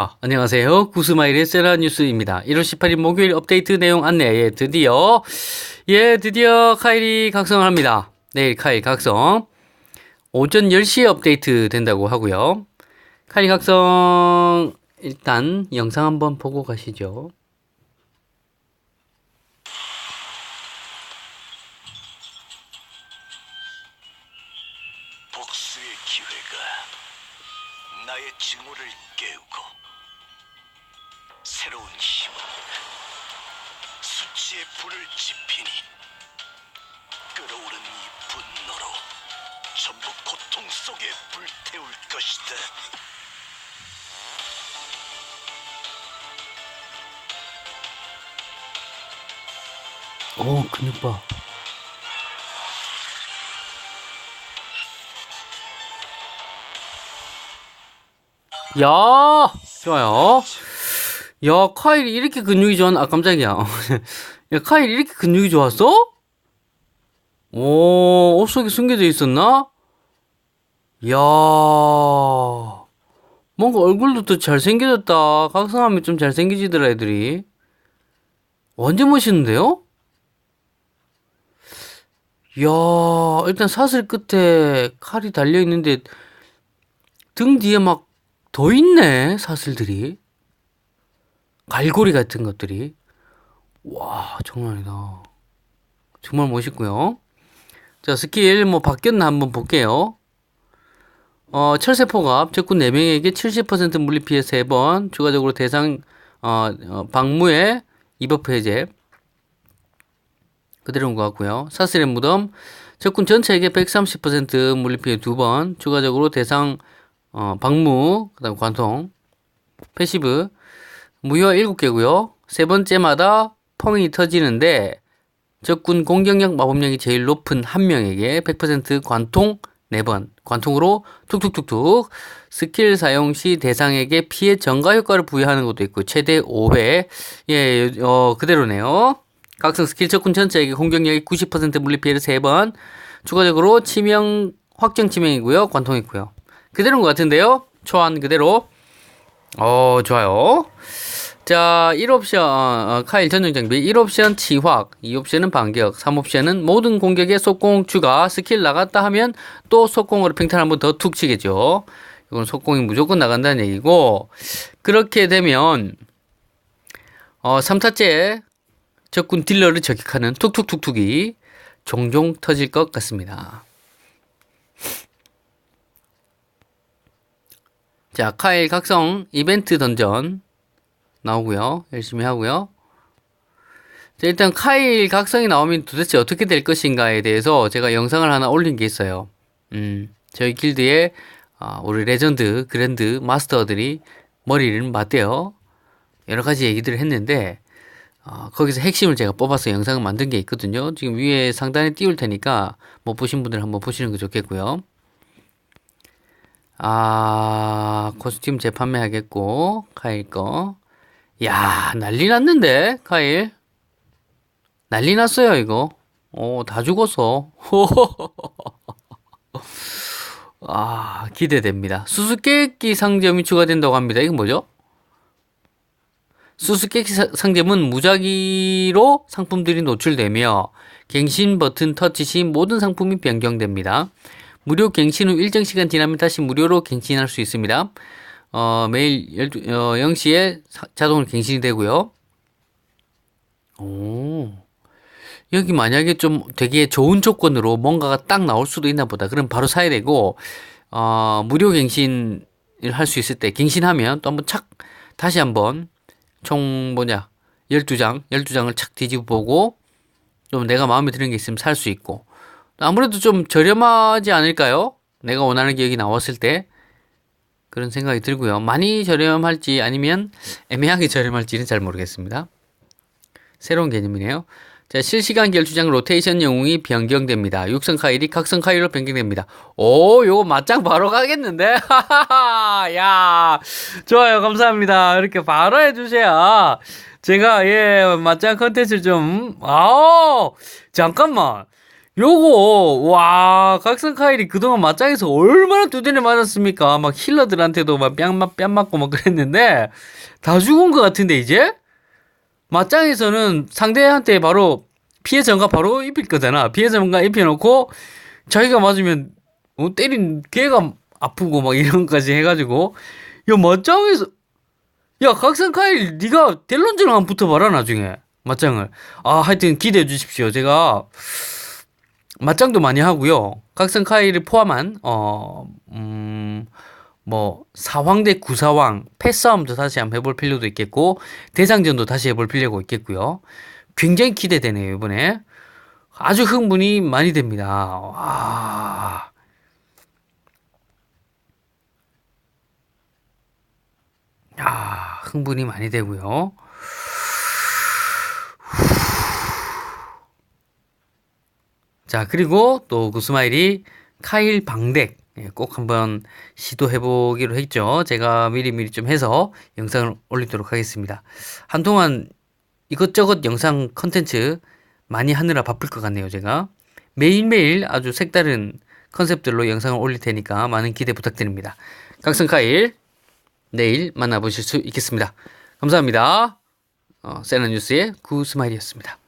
아, 안녕하세요. 구스마일의 세라 뉴스입니다. 1월 18일 목요일 업데이트 내용 안내에 드디어, 예, 드디어 카일이 각성을 합니다. 내일 카일 각성. 오전 10시에 업데이트 된다고 하고요. 카일 각성, 일단 영상 한번 보고 가시죠. 증오를 깨우고 새로운 힘은 수치의 불을 지피니 끓어오른 이 분노로 전부 고통 속에 불태울 것이다. 오, 근육 봐. 야, 좋아요. 야, 카일이 이렇게 근육이 좋았나? 아, 깜짝이야. 야, 카일이 이렇게 근육이 좋았어? 오, 옷 속에 숨겨져 있었나? 야, 뭔가 얼굴도 또 잘생겨졌다. 각성하면 좀 잘생기지더라, 애들이. 완전 멋있는데요? 이야, 일단 사슬 끝에 칼이 달려 있는데 등 뒤에 막 더 있네, 사슬들이. 갈고리 같은 것들이. 와, 아니다. 정말 멋있고요. 자, 스킬 뭐 바뀌었나 한번 볼게요. 어, 철새포갑 적군 4명에게 70% 물리 피해 3번, 추가적으로 대상 어, 어, 방무에 이버프 해제. 그대로인 것 같고요. 사슬의 무덤 적군 전체에게 130% 물리 피해 2번 추가적으로 대상 어, 방무 그다음 관통 패시브 무효 7개고요. 세 번째마다 펑이 터지는데 적군 공격력 마법력이 제일 높은 한 명에게 100% 관통 4번 관통으로 툭툭툭툭 스킬 사용 시 대상에게 피해 증가 효과를 부여하는 것도 있고 최대 5회 예, 어, 그대로네요. 각성 스킬 적군 전체에게 공격력이 90% 물리 피해를 3번 추가적으로 치명 확정 치명이고요. 관통했고요. 그대로인 것 같은데요. 초안 그대로. 어, 좋아요. 자, 1옵션, 어, 카일 전용 장비, 1옵션 치확, 2옵션은 반격, 3옵션은 모든 공격에 속공 추가, 스킬 나갔다 하면 또 속공으로 팽탄 한번 더 툭 치겠죠. 이건 속공이 무조건 나간다는 얘기고, 그렇게 되면, 어, 3타째 적군 딜러를 저격하는 툭툭툭툭이 종종 터질 것 같습니다. 자, 카일 각성 이벤트 던전 나오고요. 열심히 하고요. 자, 일단 카일 각성이 나오면 도대체 어떻게 될 것인가에 대해서 제가 영상을 하나 올린 게 있어요. 음, 저희 길드에 아, 우리 레전드, 그랜드, 마스터들이 머리를 맞대요. 여러 가지 얘기들을 했는데 어, 거기서 핵심을 제가 뽑아서 영상을 만든 게 있거든요. 지금 위에 상단에 띄울 테니까 못 보신 분들 한번 보시는 거 좋겠고요. 아, 코스튬 재판매하겠고, 카일 거. 야, 난리 났는데, 카일. 난리 났어요, 이거. 오, 다 죽었어. 아, 기대됩니다. 수수께끼 상점이 추가된다고 합니다. 이건 뭐죠? 수수께끼 사- 상점은 무작위로 상품들이 노출되며 갱신 버튼 터치 시 모든 상품이 변경됩니다. 무료 갱신 후 일정 시간 지나면 다시 무료로 갱신할 수 있습니다. 어, 매일 12, 어, 0시에 자동으로 갱신이 되고요. 오. 여기 만약에 좀 되게 좋은 조건으로 뭔가가 딱 나올 수도 있나 보다. 그럼 바로 사야 되고, 어, 무료 갱신을 할 수 있을 때, 갱신하면 또 한번 착, 다시 한번 총 뭐냐 12장 12장을 착 뒤집어 보고 좀 내가 마음에 드는 게 있으면 살 수 있고 아무래도 좀 저렴하지 않을까요? 내가 원하는 게 여기 나왔을 때 그런 생각이 들고요. 많이 저렴할지 아니면 애매하게 저렴할지는 잘 모르겠습니다. 새로운 개념이네요. 자, 실시간 결투장 로테이션 영웅이 변경됩니다. 육성 카일이 각성 카일로 변경됩니다. 오, 요거 맞짱 바로 가겠는데? 하하하, 야, 좋아요. 감사합니다. 이렇게 바로 해주셔야 제가, 예, 맞짱 컨텐츠 좀, 아우, 잠깐만. 요거 와 각성 카일이 그동안 맞짱에서 얼마나 두대를 맞았습니까? 막 힐러들한테도 막 뺨, 뺨 맞고 막 그랬는데 다 죽은 것 같은데 이제 맞짱에서는 상대한테 바로 피해 전가 바로 입힐 거잖아. 피해 전가 입혀놓고 자기가 맞으면 어, 때린 걔가 아프고 막 이런 것까지 해가지고 야 맞짱에서 야 각성 카일 네가 델론즈랑 한번 붙어봐라 나중에 맞짱을 아 하여튼 기대해 주십시오. 제가 맞짱도 많이 하고요. 각성 카이를 포함한 어 음 뭐 사왕 대 구사왕 패싸움도 다시 한번 해볼 필요도 있겠고 대장전도 다시 해볼 필요가 있겠고요. 굉장히 기대되네요 이번에 아주 흥분이 많이 됩니다. 와. 야, 흥분이 많이 되고요. 자, 그리고 또 구스마일이 카일 방덱 예, 꼭 한번 시도해 보기로 했죠. 제가 미리미리 좀 해서 영상을 올리도록 하겠습니다. 한동안 이것저것 영상 컨텐츠 많이 하느라 바쁠 것 같네요, 제가. 매일매일 아주 색다른 컨셉들로 영상을 올릴 테니까 많은 기대 부탁드립니다. 각성 카일 내일 만나보실 수 있겠습니다. 감사합니다. 어, 세나 뉴스의 구스마일이었습니다.